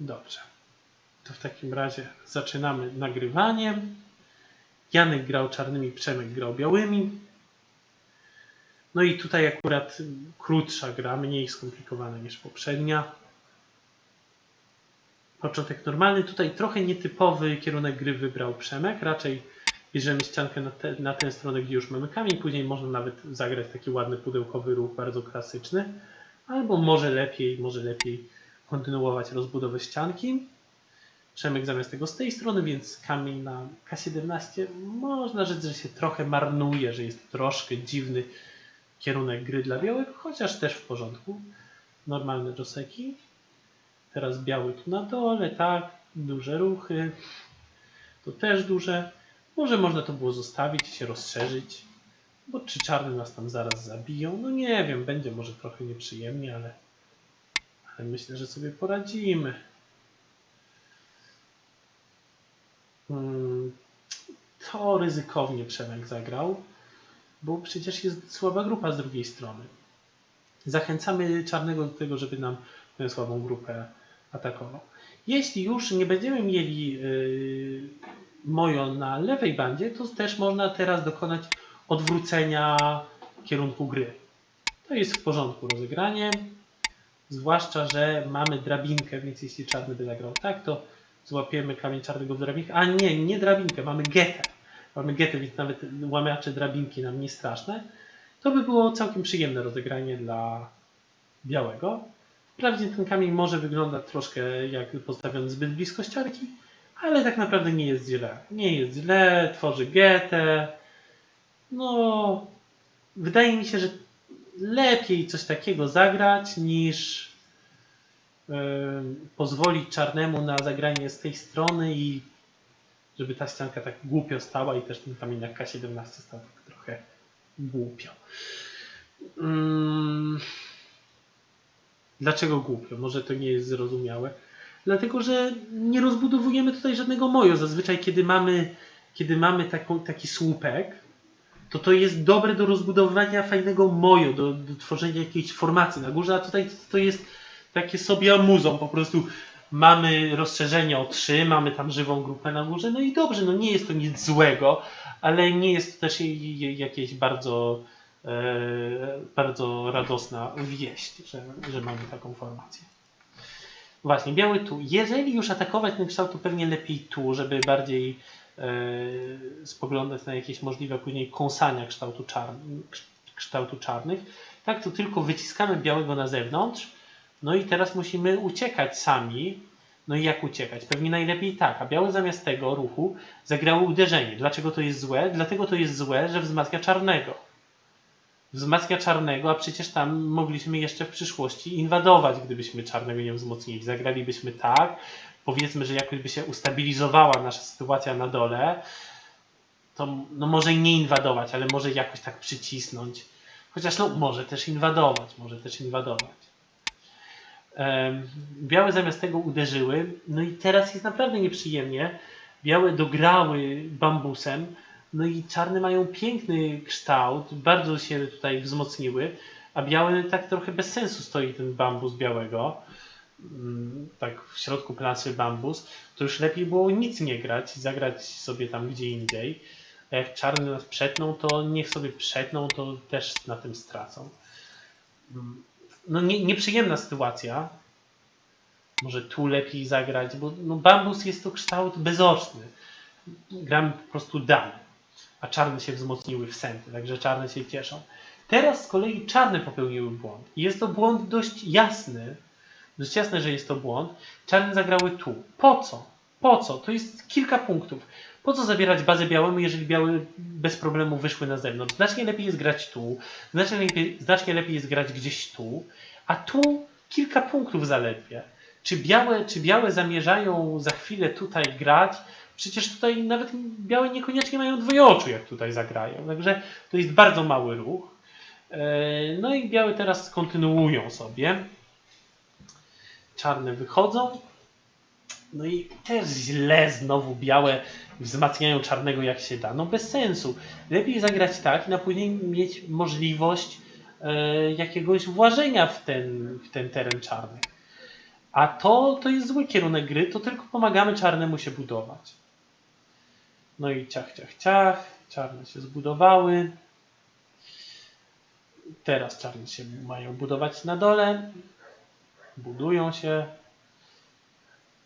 Dobrze. To w takim razie zaczynamy nagrywaniem. Janek grał czarnymi, Przemek grał białymi. No i tutaj akurat krótsza gra, mniej skomplikowana niż poprzednia. Początek normalny. Tutaj trochę nietypowy kierunek gry wybrał Przemek. Raczej bierzemy ściankę na, te, na tę stronę, gdzie już mamy kamień. Później można nawet zagrać taki ładny pudełkowy ruch, bardzo klasyczny. Albo może lepiej, może lepiej kontynuować rozbudowę ścianki. Przemek zamiast tego z tej strony, więc kamień na K17 można rzec, że się trochę marnuje, że jest troszkę dziwny kierunek gry dla białych, chociaż też w porządku. Normalne joseki. Teraz biały tu na dole, tak, duże ruchy. To też duże. Może można to było zostawić się rozszerzyć. Bo czy czarny nas tam zaraz zabiją? No nie wiem, będzie może trochę nieprzyjemnie, ale myślę, że sobie poradzimy. Hmm, To ryzykownie Przemek zagrał, bo przecież jest słaba grupa z drugiej strony. Zachęcamy czarnego do tego, żeby nam tę słabą grupę atakował. Jeśli już nie będziemy mieli yy, na lewej bandzie, to też można teraz dokonać odwrócenia kierunku gry. To jest w porządku rozegranie, zwłaszcza, że mamy drabinkę, więc jeśli czarny by zagrał tak, to złapiemy kamień czarnego w drabinkę. A nie, nie drabinkę, mamy getę. Mamy getę, więc nawet łamiacze drabinki nam nie straszne. To by było całkiem przyjemne rozegranie dla białego. Wprawdzie ten kamień może wyglądać troszkę jak postawiony zbyt blisko ścianki, ale tak naprawdę nie jest źle. Nie jest źle, tworzy getę. No, wydaje mi się, że lepiej coś takiego zagrać niż yy, pozwolić czarnemu na zagranie z tej strony i żeby ta ścianka tak głupio stała i też ten kamień na K17 stał tak trochę głupio. Mm. Dlaczego głupio? Może to nie jest zrozumiałe. Dlatego, że nie rozbudowujemy tutaj żadnego mojo. Zazwyczaj, kiedy mamy, kiedy mamy taką, taki słupek, to to jest dobre do rozbudowania fajnego mojo, do, do tworzenia jakiejś formacji na górze, a tutaj to jest takie sobie amuzą. Po prostu mamy rozszerzenie o 3, mamy tam żywą grupę na górze, no i dobrze, no nie jest to nic złego, ale nie jest to też jakieś bardzo, e, bardzo radosna wieść, że, że mamy taką formację. Właśnie, biały tu. Jeżeli już atakować ten kształt, to pewnie lepiej tu, żeby bardziej spoglądać na jakieś możliwe później kąsania kształtu, czarn, kształtu czarnych. Tak, to tylko wyciskamy białego na zewnątrz. No i teraz musimy uciekać sami. No i jak uciekać? Pewnie najlepiej tak. A biały zamiast tego ruchu zagrało uderzenie. Dlaczego to jest złe? Dlatego to jest złe, że wzmacnia czarnego. Wzmacnia czarnego, a przecież tam mogliśmy jeszcze w przyszłości inwadować, gdybyśmy czarnego nie wzmocnili. Zagralibyśmy tak, powiedzmy, że jakoś by się ustabilizowała nasza sytuacja na dole, to no może nie inwadować, ale może jakoś tak przycisnąć. Chociaż no może też inwadować, może też inwadować. Białe zamiast tego uderzyły, no i teraz jest naprawdę nieprzyjemnie. Białe dograły bambusem, no i czarne mają piękny kształt, bardzo się tutaj wzmocniły, a białe tak trochę bez sensu stoi ten bambus białego. Mm, Tak w środku planszy bambus, to już lepiej było nic nie grać, zagrać sobie tam gdzie indziej. A jak czarny nas przetną, to niech sobie przetną, to też na tym stracą. Mm, No nie, nieprzyjemna sytuacja. Może tu lepiej zagrać, bo no, bambus jest to kształt bezoczny. Gramy po prostu damy, a czarne się wzmocniły w sępy, także czarne się cieszą. Teraz z kolei czarne popełniły błąd. Jest to błąd dość jasny, dość jasne, że jest to błąd. Czarne zagrały tu. Po co? Po co? To jest kilka punktów. Po co zabierać bazę białemu, jeżeli białe bez problemu wyszły na zewnątrz? Znacznie lepiej jest grać tu, znacznie lepiej, znacznie lepiej jest grać gdzieś tu, a tu kilka punktów zaledwie. Czy białe, czy białe zamierzają za chwilę tutaj grać? Przecież tutaj nawet białe niekoniecznie mają dwojoczu, jak tutaj zagrają. Także to jest bardzo mały ruch. E, No i białe teraz kontynuują sobie. Czarne wychodzą. No i też źle znowu białe wzmacniają czarnego jak się da. No bez sensu. Lepiej zagrać tak i na później mieć możliwość e, jakiegoś włażenia w ten, w ten teren czarny. A to, to jest zły kierunek gry, to tylko pomagamy czarnemu się budować. No i ciach, ciach, ciach. Czarne się zbudowały. Teraz czarne się mają budować na dole. Budują się.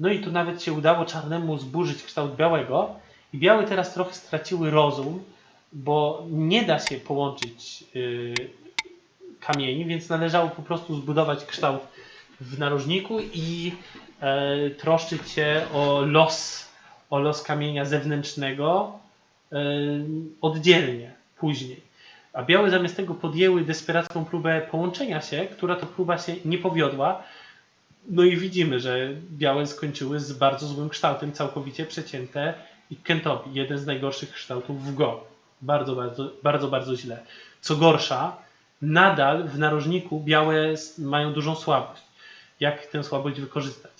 No i tu nawet się udało czarnemu zburzyć kształt białego. I białe teraz trochę straciły rozum, bo nie da się połączyć yy, kamieni, więc należało po prostu zbudować kształt w narożniku i e, troszczyć się o los, o los kamienia zewnętrznego e, oddzielnie, później. A białe zamiast tego podjęły desperacką próbę połączenia się, która to próba się nie powiodła. No i widzimy, że białe skończyły z bardzo złym kształtem, całkowicie przecięte i Kentobi, jeden z najgorszych kształtów w Go. Bardzo, bardzo, bardzo, bardzo źle. Co gorsza, nadal w narożniku białe mają dużą słabość. Jak tę słabość wykorzystać?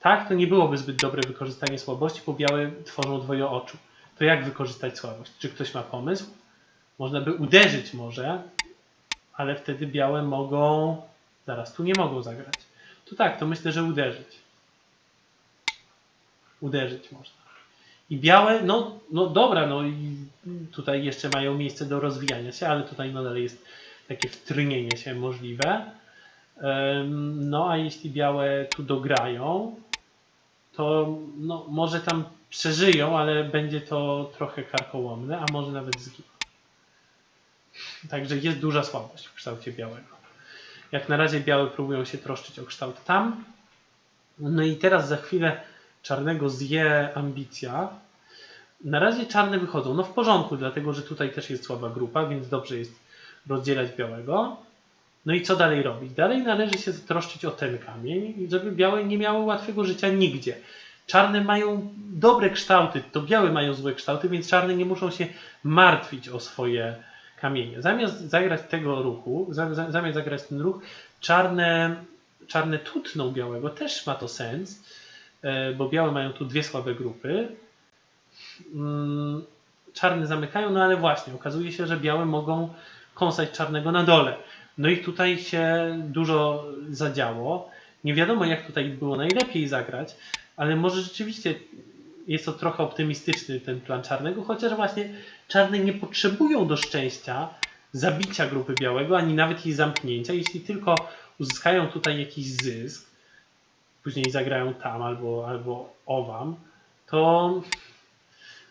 Tak, to nie byłoby zbyt dobre wykorzystanie słabości, bo białe tworzą dwoje oczu. To jak wykorzystać słabość? Czy ktoś ma pomysł? Można by uderzyć może, ale wtedy białe mogą... Zaraz, tu nie mogą zagrać. Tak, to myślę, że uderzyć. Uderzyć można. I białe, no, no dobra, no i tutaj jeszcze mają miejsce do rozwijania się, ale tutaj nadal jest takie wtrynienie się możliwe. No a jeśli białe tu dograją, to no, może tam przeżyją, ale będzie to trochę karkołomne, a może nawet zginą. Także jest duża słabość w kształcie białego. Jak na razie białe próbują się troszczyć o kształt tam. No i teraz za chwilę czarnego zje ambicja. Na razie czarne wychodzą. No w porządku, dlatego że tutaj też jest słaba grupa, więc dobrze jest rozdzielać białego. No i co dalej robić? Dalej należy się zatroszczyć o ten kamień, żeby białe nie miały łatwego życia nigdzie. Czarne mają dobre kształty, to białe mają złe kształty, więc czarne nie muszą się martwić o swoje kamienie. Zamiast zagrać tego ruchu, za- za- zamiast zagrać ten ruch, czarne, czarne tutną białego, też ma to sens, e, bo białe mają tu dwie słabe grupy. Mm, Czarne zamykają, no ale właśnie, okazuje się, że białe mogą kąsać czarnego na dole. No i tutaj się dużo zadziało. Nie wiadomo, jak tutaj było najlepiej zagrać, ale może rzeczywiście jest to trochę optymistyczny ten plan czarnego, chociaż właśnie czarne nie potrzebują do szczęścia zabicia grupy białego, ani nawet jej zamknięcia, jeśli tylko uzyskają tutaj jakiś zysk, później zagrają tam albo, albo owam, to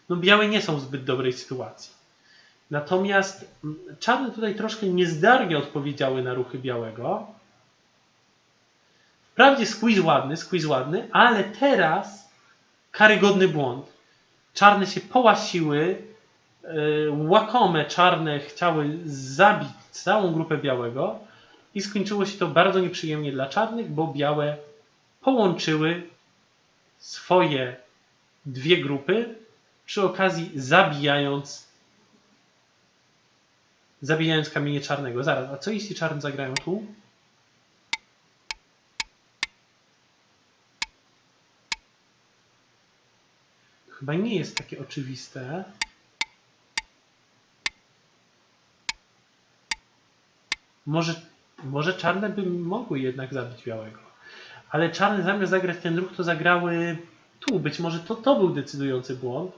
no białe nie są w zbyt dobrej sytuacji. Natomiast mm, czarne tutaj troszkę niezdarnie odpowiedziały na ruchy białego. Wprawdzie squeeze ładny, squeeze ładny, ale teraz karygodny błąd. Czarne się połasiły, yy, łakome czarne chciały zabić całą grupę białego i skończyło się to bardzo nieprzyjemnie dla czarnych, bo białe połączyły swoje dwie grupy, przy okazji zabijając zabijając kamienie czarnego. Zaraz, a co jeśli czarny zagrają tu? Chyba nie jest takie oczywiste. Może, może czarne by mogły jednak zabić białego. Ale czarne zamiast zagrać ten ruch, to zagrały tu. Być może to, to był decydujący błąd.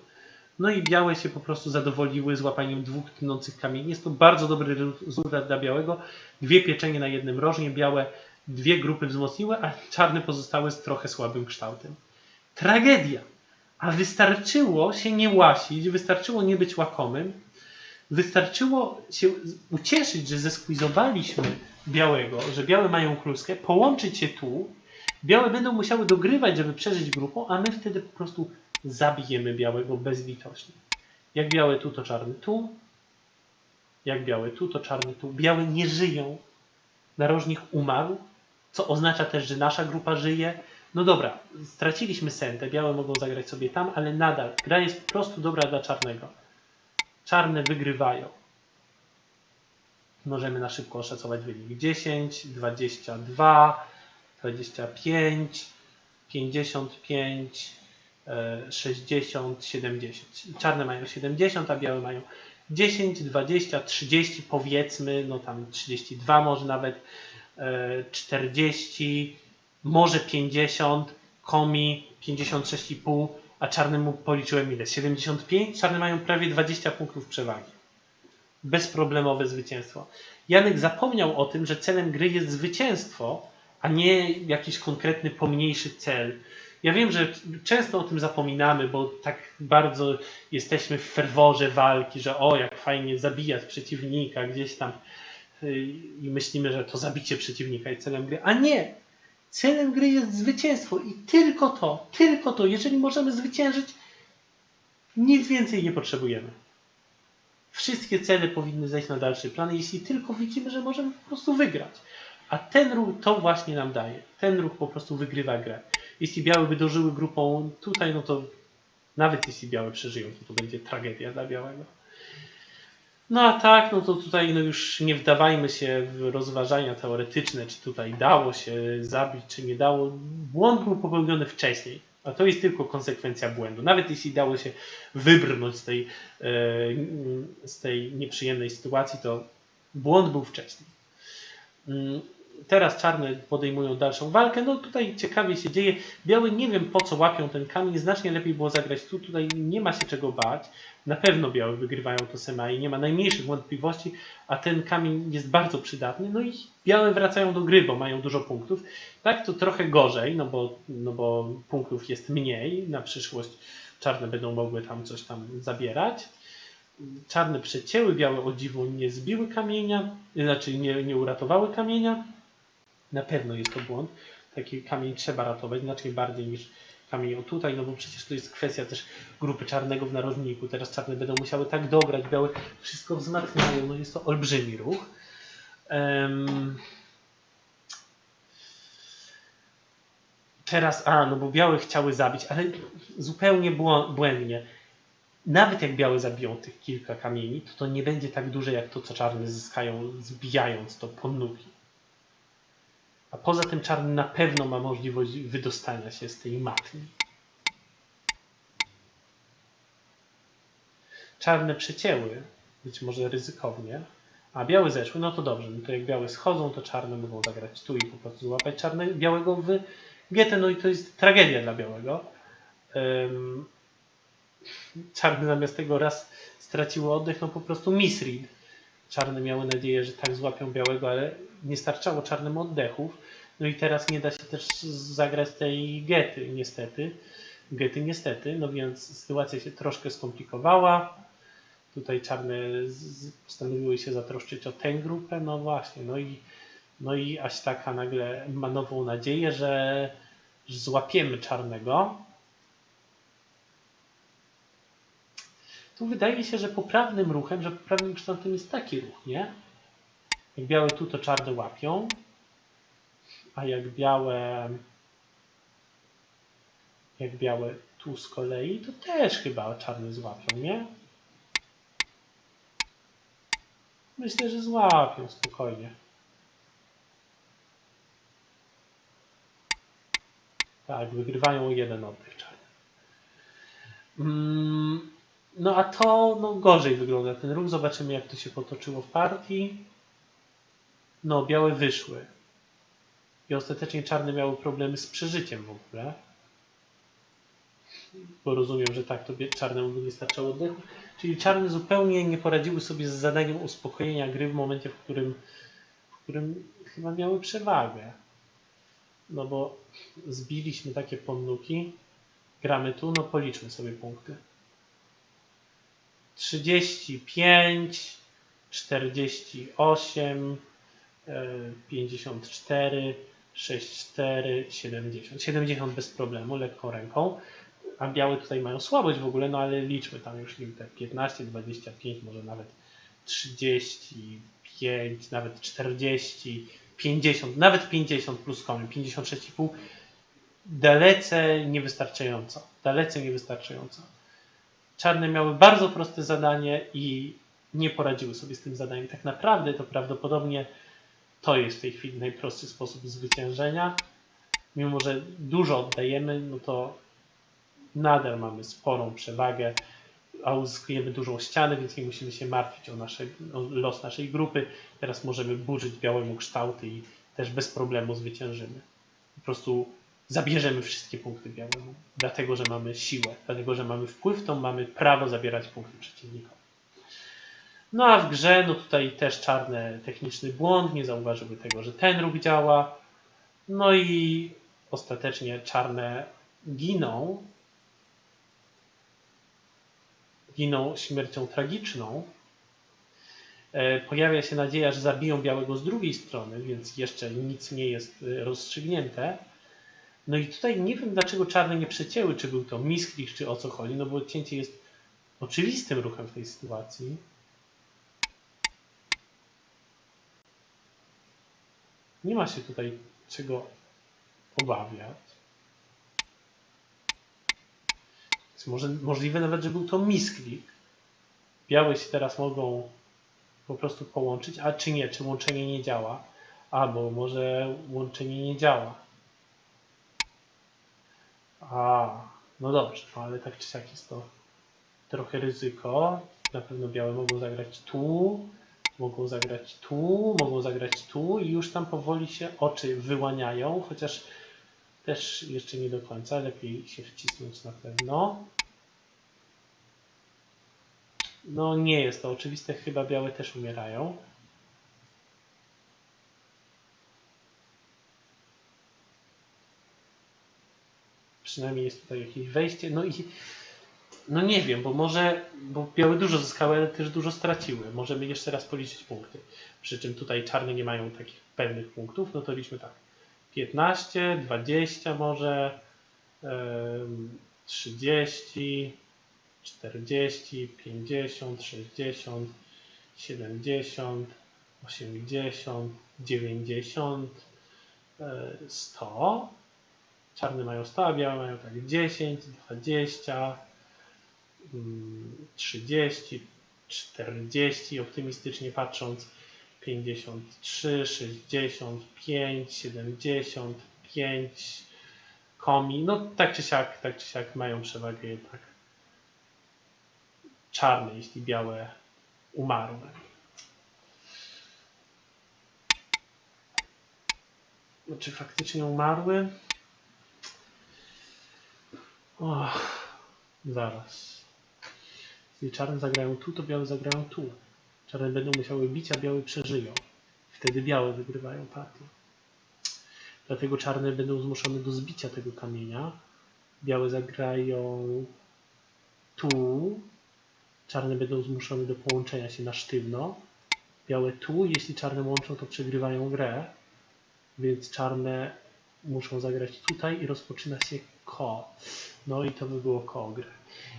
No i białe się po prostu zadowoliły złapaniem dwóch tnących kamieni. Jest to bardzo dobry rezultat dla białego. Dwie pieczenie na jednym rożnie. Białe dwie grupy wzmocniły, a czarne pozostały z trochę słabym kształtem. Tragedia! A wystarczyło się nie łasić, wystarczyło nie być łakomym, wystarczyło się ucieszyć, że zesquizowaliśmy białego, że białe mają kluskę, połączyć się tu. Białe będą musiały dogrywać, żeby przeżyć grupą, a my wtedy po prostu zabijemy białego bezlitośnie. Jak białe tu, to czarny tu. Jak białe tu, to czarny tu. Białe nie żyją. Narożnik umarł, co oznacza też, że nasza grupa żyje. No dobra, straciliśmy sen, te białe mogą zagrać sobie tam, ale nadal gra jest po prostu dobra dla czarnego. Czarne wygrywają. Możemy na szybko oszacować wynik. 10, 22, 25, 55, e, 60, 70. Czarne mają 70, a białe mają 10, 20, 30 powiedzmy, no tam 32 może nawet, e, 40, może 50, komi 56,5, a czarnemu policzyłem ile? 75? Czarne mają prawie 20 punktów przewagi. Bezproblemowe zwycięstwo. Janek zapomniał o tym, że celem gry jest zwycięstwo, a nie jakiś konkretny pomniejszy cel. Ja wiem, że często o tym zapominamy, bo tak bardzo jesteśmy w ferworze walki, że o, jak fajnie zabijać przeciwnika gdzieś tam yy, i myślimy, że to zabicie przeciwnika jest celem gry. A nie! Celem gry jest zwycięstwo i tylko to, tylko to. Jeżeli możemy zwyciężyć, nic więcej nie potrzebujemy. Wszystkie cele powinny zejść na dalszy plan, jeśli tylko widzimy, że możemy po prostu wygrać. A ten ruch to właśnie nam daje. Ten ruch po prostu wygrywa grę. Jeśli białe by dożyły grupą tutaj, no to nawet jeśli białe przeżyją, to to będzie tragedia dla białego. No a tak, no to tutaj no już nie wdawajmy się w rozważania teoretyczne, czy tutaj dało się zabić, czy nie dało. Błąd był popełniony wcześniej, a to jest tylko konsekwencja błędu. Nawet jeśli dało się wybrnąć z tej, e, z tej nieprzyjemnej sytuacji, to błąd był wcześniej. Teraz czarne podejmują dalszą walkę. No tutaj ciekawie się dzieje. Białe nie wiem po co łapią ten kamień. Znacznie lepiej było zagrać tu. Tutaj nie ma się czego bać. Na pewno białe wygrywają to semai. Nie ma najmniejszych wątpliwości. A ten kamień jest bardzo przydatny. No i białe wracają do gry, bo mają dużo punktów. Tak to trochę gorzej, no bo, no bo punktów jest mniej. Na przyszłość czarne będą mogły tam coś tam zabierać. Czarne przecięły, białe o dziwo nie zbiły kamienia, znaczy nie, nie uratowały kamienia. Na pewno jest to błąd. Taki kamień trzeba ratować, znacznie bardziej niż kamień o tutaj, no bo przecież to jest kwestia też grupy czarnego w narożniku. Teraz czarne będą musiały tak dograć, białe wszystko wzmacniają, no jest to olbrzymi ruch. Um, teraz, a, no bo białe chciały zabić, ale zupełnie błędnie. Nawet jak białe zabiją tych kilka kamieni, to to nie będzie tak duże jak to, co czarne zyskają zbijając to po nógi. A poza tym czarny na pewno ma możliwość wydostania się z tej matni. Czarne przecięły, być może ryzykownie, a białe zeszły, no to dobrze. No to jak białe schodzą, to czarne mogą zagrać tu i po prostu złapać czarne, białego w getę. No i to jest tragedia dla białego. Um, czarny zamiast tego raz straciły oddech, no po prostu misread. Czarne miały nadzieję, że tak złapią białego, ale nie starczało czarnym oddechów. No i teraz nie da się też zagrać tej gety, niestety. Gety niestety, no więc sytuacja się troszkę skomplikowała. Tutaj czarne postanowiły się zatroszczyć o tę grupę, no właśnie, no i, no i aż taka nagle ma nową nadzieję, że, złapiemy czarnego. Tu wydaje się, że poprawnym ruchem, że poprawnym kształtem jest taki ruch, nie? Jak białe tu, to czarne łapią, a jak białe jak białe tu z kolei, to też chyba czarne złapią, nie? Myślę, że złapią spokojnie. Tak, wygrywają jeden oddech czarny. Mm, no a to no, gorzej wygląda ten ruch. Zobaczymy jak to się potoczyło w partii. No, białe wyszły. I ostatecznie czarne miały problemy z przeżyciem w ogóle. Bo rozumiem, że tak to czarnemu nie starczało oddechu. Czyli czarne zupełnie nie poradziły sobie z zadaniem uspokojenia gry w momencie, w którym, w którym chyba miały przewagę. No bo zbiliśmy takie ponnuki. Gramy tu, no policzmy sobie punkty. 35, 48, 54, 6-4, 70. 70 bez problemu, lekką ręką. A białe tutaj mają słabość w ogóle, no ale liczmy tam już te 15, 25, może nawet 35, nawet 40, 50, nawet 50 plus komin, 56,5. Dalece niewystarczająco. Dalece niewystarczająco. Czarne miały bardzo proste zadanie i nie poradziły sobie z tym zadaniem. Tak naprawdę to prawdopodobnie to jest w tej chwili najprostszy sposób zwyciężenia. Mimo, że dużo oddajemy, no to nadal mamy sporą przewagę, a uzyskujemy dużą ścianę, więc nie musimy się martwić o, nasze, o los naszej grupy. Teraz możemy burzyć białemu kształty i też bez problemu zwyciężymy. po prostu zabierzemy wszystkie punkty białemu. Dlatego, że mamy siłę, dlatego, że mamy wpływ, to mamy prawo zabierać punkty przeciwnikowi. No a w grze, no tutaj też czarne techniczny błąd, nie zauważyły tego, że ten ruch działa. No i ostatecznie czarne giną. Giną śmiercią tragiczną. E, Pojawia się nadzieja, że zabiją białego z drugiej strony, więc jeszcze nic nie jest e, rozstrzygnięte. No i tutaj nie wiem, dlaczego czarne nie przecięły, czy był to misklik, czy o co chodzi, no bo cięcie jest oczywistym ruchem w tej sytuacji. Nie ma się tutaj czego obawiać. Może, możliwe nawet, że był to misklik. Białe się teraz mogą po prostu połączyć, a czy nie, czy łączenie nie działa, albo może łączenie nie działa. A, no dobrze, no ale tak czy siak jest to trochę ryzyko. Na pewno białe mogą zagrać tu, mogą zagrać tu, mogą zagrać tu i już tam powoli się oczy wyłaniają, chociaż też jeszcze nie do końca, lepiej się wcisnąć na pewno. No nie jest to oczywiste, chyba białe też umierają. Przynajmniej jest tutaj jakieś wejście. No i no nie wiem, bo może, bo białe dużo zyskały, ale też dużo straciły. Możemy jeszcze raz policzyć punkty. Przy czym tutaj czarne nie mają takich pewnych punktów, no to liczmy tak. 15, 20 może, em, 30, 40, 50, 60, 70, 80, 90, e, 100. Czarne mają 100, a białe mają tak 10, 20, mm, 30, 40, optymistycznie patrząc, 53, 65, 75, komi. No tak czy siak, tak czy siak mają przewagę jednak czarne, jeśli białe umarły. No, czy faktycznie umarły? Och, zaraz. Jeśli czarne zagrają tu, to białe zagrają tu. Czarne będą musiały bić, a białe przeżyją. Wtedy białe wygrywają partię. Dlatego czarne będą zmuszone do zbicia tego kamienia. Białe zagrają tu. Czarne będą zmuszone do połączenia się na sztywno. Białe tu. Jeśli czarne łączą, to przegrywają grę. Więc czarne muszą zagrać tutaj i rozpoczyna się ko. No i to by było ko gry.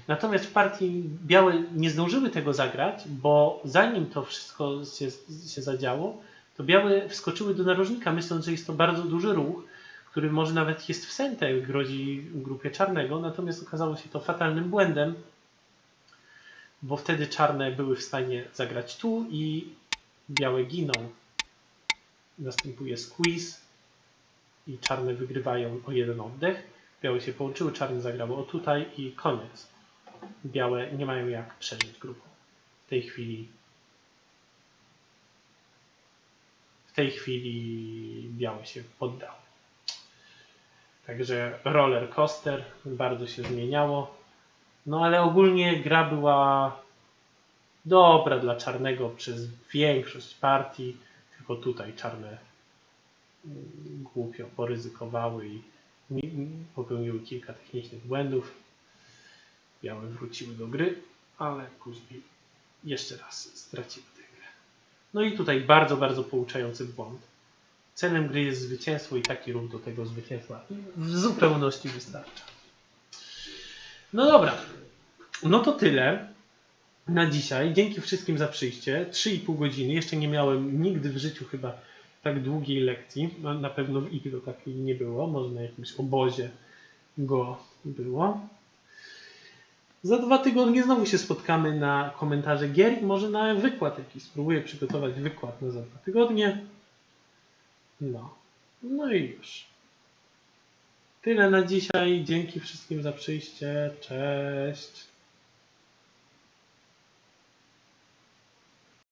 Natomiast partii białe nie zdążyły tego zagrać, bo zanim to wszystko się, się zadziało, to białe wskoczyły do narożnika, myśląc, że jest to bardzo duży ruch, który może nawet jest w sentę, grozi grupie czarnego, natomiast okazało się to fatalnym błędem, bo wtedy czarne były w stanie zagrać tu i białe giną. Następuje squeeze i czarne wygrywają o jeden oddech. Białe się połączyły, czarne zagrało o tutaj i koniec. Białe nie mają jak przeżyć grupą. W tej chwili w tej chwili białe się poddało. Także roller coaster bardzo się zmieniało. No ale ogólnie gra była dobra dla czarnego przez większość partii. Tylko tutaj czarne mm, głupio poryzykowały i popełniły kilka technicznych błędów. Białe wróciły do gry, ale później jeszcze raz straciły tę grę. No i tutaj bardzo, bardzo pouczający błąd. Celem gry jest zwycięstwo i taki ruch do tego zwycięstwa w zupełności wystarcza. No dobra, no to tyle na dzisiaj. Dzięki wszystkim za przyjście. 3,5 godziny. Jeszcze nie miałem nigdy w życiu chyba tak długiej lekcji. No, na pewno w to takiej nie było. Może na jakimś obozie go było. Za dwa tygodnie znowu się spotkamy na komentarze gier i może na wykład jakiś. Spróbuję przygotować wykład na za dwa tygodnie. No. No i już. Tyle na dzisiaj. Dzięki wszystkim za przyjście. Cześć.